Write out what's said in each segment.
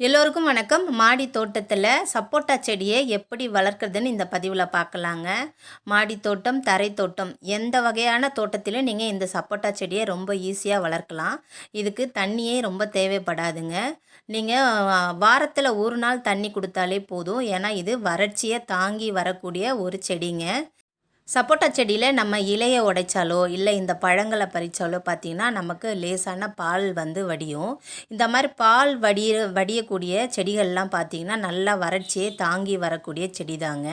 எல்லோருக்கும் வணக்கம். மாடி தோட்டத்தில் சப்போட்டா செடியை எப்படி வளர்க்குறதுன்னு இந்த பதிவில் பார்க்கலாங்க. மாடி தோட்டம் தரை தோட்டம் எந்த வகையான தோட்டத்திலும் நீங்கள் இந்த சப்போட்டா செடியை ரொம்ப ஈஸியாக வளர்க்கலாம். இதுக்கு தண்ணியே ரொம்ப தேவைப்படாதுங்க. நீங்கள் வாரத்தில் ஒரு நாள் தண்ணி கொடுத்தாலே போதும். ஏன்னா இது வறட்சியை தாங்கி வரக்கூடிய ஒரு செடிங்க. சப்போட்டா செடியில் நம்ம இலையை உடைச்சாலோ இல்லை இந்த பழங்களை பறித்தாலோ பார்த்திங்கன்னா நமக்கு லேசான பால் வந்து வடியும். இந்த மாதிரி பால் வடிய வடியக்கூடிய செடிகள்லாம் பார்த்திங்கன்னா நல்லா வறட்சியை தாங்கி வரக்கூடிய செடி தாங்க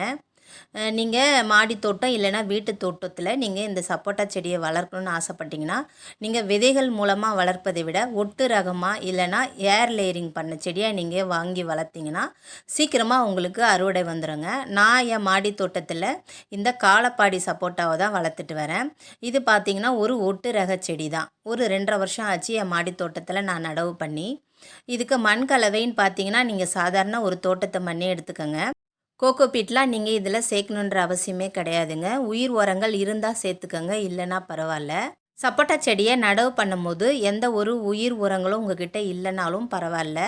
நீங்கள் மாடி தோட்டம் இல்லைன்னா வீட்டு தோட்டத்தில் நீங்கள் இந்த சப்போட்டா செடியை வளர்க்கணுன்னு ஆசைப்பட்டீங்கன்னா நீங்கள் விதைகள் மூலமாக வளர்ப்பதை விட ஒட்டு ரகமாக இல்லைன்னா ஏர் லேயரிங் பண்ண செடியாக நீங்கள் வாங்கி வளர்த்திங்கன்னா சீக்கிரமாக உங்களுக்கு அறுவடை வந்துடுங்க நான் என் மாடி தோட்டத்தில் இந்த காலப்பாடி சப்போட்டாவை தான் வளர்த்துட்டு வரேன். இது பார்த்திங்கன்னா ஒரு ஒட்டு ரக செடி தான் ஒரு ரெண்டரை வருஷம் ஆச்சு என் மாடி தோட்டத்தில் நான் நடவு பண்ணி. இதுக்கு மண் கலவைன்னு பார்த்தீங்கன்னா நீங்கள் சாதாரண ஒரு தோட்டத்தை மண்ணே எடுத்துக்கோங்க. கோகோ பீட்லாம் நீங்கள் இதில் சேர்க்கணுன்ற அவசியமே கிடையாதுங்க. உயிர் உரங்கள் இருந்தால் சேர்த்துக்கோங்க இல்லைன்னா பரவாயில்ல. சப்போட்டா செடியை நடவு பண்ணும்போது எந்த ஒரு உயிர் உரங்களும் உங்ககிட்ட இல்லைனாலும் பரவாயில்ல.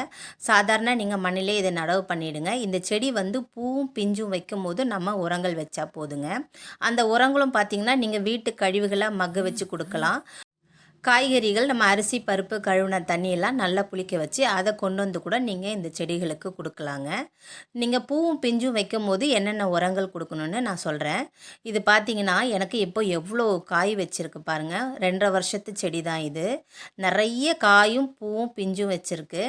சாதாரண நீங்கள் மண்ணிலே இதை நடவு பண்ணிவிடுங்க இந்த செடி வந்து பூவும் பிஞ்சும் வைக்கும் போது நம்ம உரங்கள் வச்சா போதுங்க. அந்த உரங்களும் பார்த்திங்கன்னா நீங்கள் வீட்டு கழிவுகளை மக்க வச்சு கொடுக்கலாம். காய்கறிகள் நம்ம அரிசி பருப்பு கழுவின தண்ணியெல்லாம் நல்லா புளிக்க வச்சு அதை கொண்டு வந்து கூட நீங்கள் இந்த செடிகளுக்கு கொடுக்கலாங்க. நீங்கள் பூவும் பிஞ்சும் வைக்கும் போது என்னென்ன உரங்கள் கொடுக்கணுன்னு நான் சொல்கிறேன் இது பார்த்தீங்கன்னா எனக்கு இப்போ எவ்வளோ காய் வச்சுருக்கு பாருங்கள் ரெண்டரை வருஷத்து செடி தான் இது. நிறைய காயும் பூவும் பிஞ்சும் வச்சுருக்கு.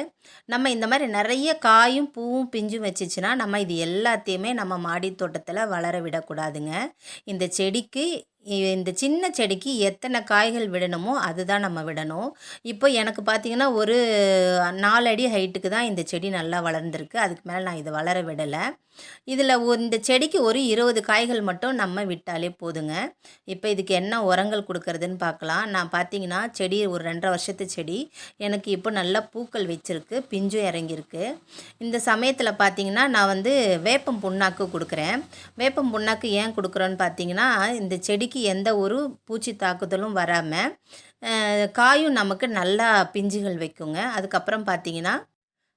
நம்ம இந்த மாதிரி நிறைய காயும் பூவும் பிஞ்சும் வச்சிச்சுன்னா நம்ம இது எல்லாத்தையுமே நம்ம மாடி தோட்டத்தில் வளர விடக்கூடாதுங்க. இந்த செடிக்கு இந்த சின்ன செடிக்கு எத்தனை காய்கள் விடணுமோ அதுதான் நம்ம விடணும். இப்போ எனக்கு பார்த்திங்கன்னா ஒரு நாலு அடி ஹைட்டுக்கு தான் இந்த செடி நல்லா வளர்ந்துருக்கு. அதுக்கு மேலே நான் இதை வளர விடலை. இதில் இந்த செடிக்கு ஒரு இருபது காய்கள் மட்டும் நம்ம விட்டாலே போதுங்க. இப்போ இதுக்கு என்ன உரங்கள் கொடுக்கறதுன்னு பார்க்கலாம் நான் பார்த்தீங்கன்னா செடி ஒரு ரெண்டரை வருஷத்து செடி. எனக்கு இப்போ நல்லா பூக்கள் வச்சுருக்கு. பிஞ்சும் இறங்கியிருக்கு. இந்த சமயத்தில் பார்த்தீங்கன்னா நான் வந்து வேப்பம் புண்ணாக்கு கொடுக்குறேன். வேப்பம் புண்ணாக்கு ஏன் கொடுக்குறோன்னு பார்த்தீங்கன்னா இந்த செடி செடிக்கு எந்த ஒரு பூச்சி தாக்குதலும் வராமல் காயும் நமக்கு நல்லா பிஞ்சுகள் வைக்குங்க. அதுக்கப்புறம் பார்த்தீங்கன்னா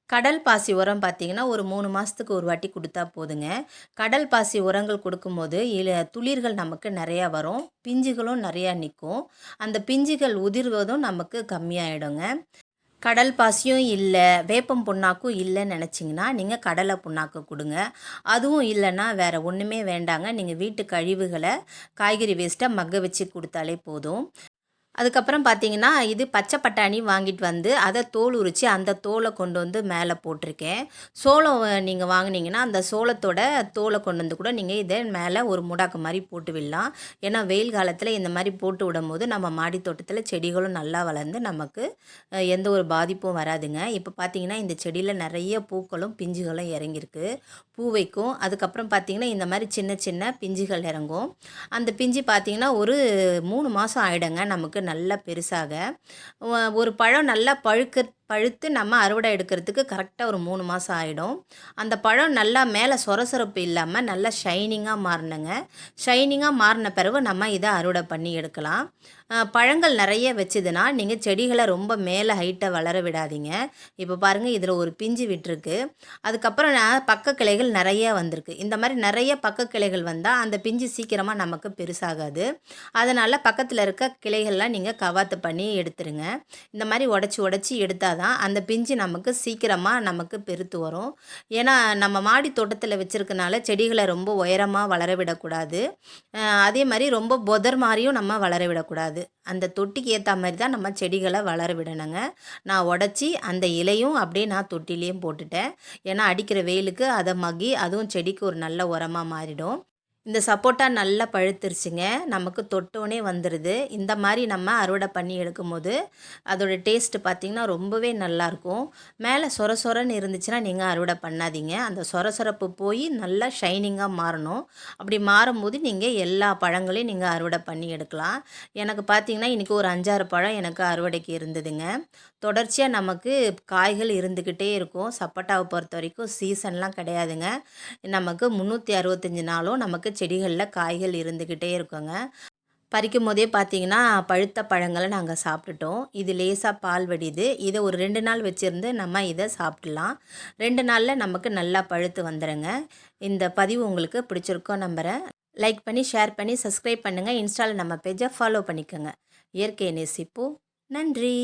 கடல் பாசி உரம் பார்த்திங்கன்னா ஒரு மூணு மாதத்துக்கு ஒரு வாட்டி கொடுத்தா போதுங்க. கடல் பாசி உரங்கள் கொடுக்கும்போது இல துளிர்கள் நமக்கு நிறையா வரும். பிஞ்சுகளும் நிறையா நிற்கும் அந்த பிஞ்சுகள் உதிர்வதும் நமக்கு கம்மியாகிடுங்க கடல் பாசியும் இல்லை வேப்பம் புண்ணாக்கும் இல்லைன்னு நினச்சிங்கன்னா நீங்கள் கடலை புண்ணாக்கு கொடுங்க. அதுவும் இல்லைன்னா வேறு ஒன்றுமே வேண்டாங்க. நீங்கள் வீட்டு கழிவுகளை காய்கறி வேஸ்ட்டாக மக்க வச்சு கொடுத்தாலே போதும். அதுக்கப்புறம் பார்த்தீங்கன்னா இது பச்சை பட்டாணி வாங்கிட்டு வந்து அதை தோல் உரித்து அந்த தோலை கொண்டு வந்து மேலே போட்டிருக்கேன். சோளம் நீங்கள் வாங்கினீங்கன்னா அந்த சோளத்தோட தோலை கொண்டு வந்து கூட நீங்கள் இதை மேலே ஒரு முடாக்கு மாதிரி போட்டு விடலாம். ஏன்னா வெயில் காலத்தில் இந்த மாதிரி போட்டு விடும்போது நம்ம மாடி தோட்டத்தில் செடிகளும் நல்லா வளர்ந்து நமக்கு எந்த ஒரு பாதிப்பும் வராதுங்க. இப்போ பார்த்தீங்கன்னா இந்த செடியில் நிறைய பூக்களும் பிஞ்சுகளும் இறங்கியிருக்கு. பூ வைக்கும். அதுக்கப்புறம் பார்த்திங்கன்னா இந்த மாதிரி சின்ன சின்ன பிஞ்சுகள் இறங்கும். அந்த பிஞ்சு பார்த்திங்கன்னா ஒரு மூணு மாதம் ஆகிடுங்க நமக்கு நல்லா பெருசாக ஒரு பழம் நல்லா பழுக்க பழுத்து நம்ம அறுவடை எடுக்கிறதுக்கு கரெக்டாக ஒரு மூணு மாதம் ஆகிடும் அந்த பழம் நல்லா மேலே சொரசொரப்பு இல்லாமல் நல்லா ஷைனிங்காக மாறினுங்க ஷைனிங்காக மாறின பிறகு நம்ம இதை அறுவடை பண்ணி எடுக்கலாம். பழங்கள் நிறைய வச்சுதுன்னா நீங்கள் செடிகளை ரொம்ப மேலே ஹைட்டை வளர விடாதீங்க. இப்போ பாருங்கள் இதில் ஒரு பிஞ்சு விட்டுருக்கு. அதுக்கப்புறம் பக்க கிளைகள் நிறைய வந்திருக்கு. இந்த மாதிரி நிறைய பக்க கிளைகள் வந்தால் அந்த பிஞ்சு சீக்கிரமாக நமக்கு பெருசாகாது. அதனால் பக்கத்தில் இருக்க கிளைகள்லாம் நீங்கள் கவாத்து பண்ணி எடுத்துருங்க. இந்த மாதிரி உடச்சி உடச்சி எடுத்தால் தான் அந்த பிஞ்சு நமக்கு சீக்கிரமாக நமக்கு பெருத்து வரும். ஏன்னா நம்ம மாடி தோட்டத்தில் வச்சுருக்கனால செடிகளை ரொம்ப உயரமாக வளர விடக்கூடாது அதே மாதிரி ரொம்ப பொதர் மாதிரியும் நம்ம வளர விடக்கூடாது அந்த தொட்டிக்கு ஏற்ற மாதிரி தான் நம்ம செடிகளை வளர விடணுங்க நான் உடச்சி அந்த இலையும் அப்படியே நான் தொட்டிலையும் போட்டுட்டேன். ஏன்னா அடிக்கிற வெயிலுக்கு அதை மக்கி அதுவும் செடிக்கு ஒரு நல்ல உரமாக மாறிடும். இந்த சப்போட்டா நல்லா பழுத்துருச்சுங்க. நமக்கு தொட்டோனே வந்துடுது இந்த மாதிரி நம்ம அறுவடை பண்ணி எடுக்கும்போது அதோடய டேஸ்ட்டு பார்த்திங்கன்னா ரொம்பவே நல்லாயிருக்கும் மேலே சொர சொரன்னு இருந்துச்சுன்னா நீங்கள் அறுவடை பண்ணாதீங்க. அந்த சொர சொரப்பு போய் நல்லா ஷைனிங்காக மாறணும். அப்படி மாறும்போது நீங்கள் எல்லா பழங்களையும் நீங்கள் அறுவடை பண்ணி எடுக்கலாம். எனக்கு பார்த்திங்கன்னா இன்றைக்கி ஒரு அஞ்சாறு பழம் எனக்கு அறுவடைக்கு இருந்ததுங்க. தொடர்ச்சியாக நமக்கு காய்கள் இருந்துக்கிட்டே இருக்கும். சப்போட்டாவை பொறுத்த வரைக்கும் சீசன்லாம் கிடையாதுங்க. நமக்கு முந்நூற்றி அறுபத்தஞ்சி நாளும் நமக்கு செடிகளில் காய்கள் இருந்துக்கிட்டே இருக்குங்க. பறிக்கும் போதே பார்த்தீங்கன்னா பழுத்த பழங்களை நாங்கள் சாப்பிட்டுட்டோம். இது லேசாக பால் வடிது இதை ஒரு ரெண்டு நாள் வச்சுருந்து நம்ம இதை சாப்பிட்லாம். ரெண்டு நாளில் நமக்கு நல்லா பழுத்து வந்துடுங்க இந்த பதிவு உங்களுக்கு பிடிச்சிருக்கோம் நம்புகிறேன் லைக் பண்ணி ஷேர் பண்ணி சப்ஸ்கிரைப் பண்ணுங்கள் இன்ஸ்டாவில் நம்ம பேஜை ஃபாலோ பண்ணிக்கோங்க. இயற்கையை நேசிப்போம். நன்றி.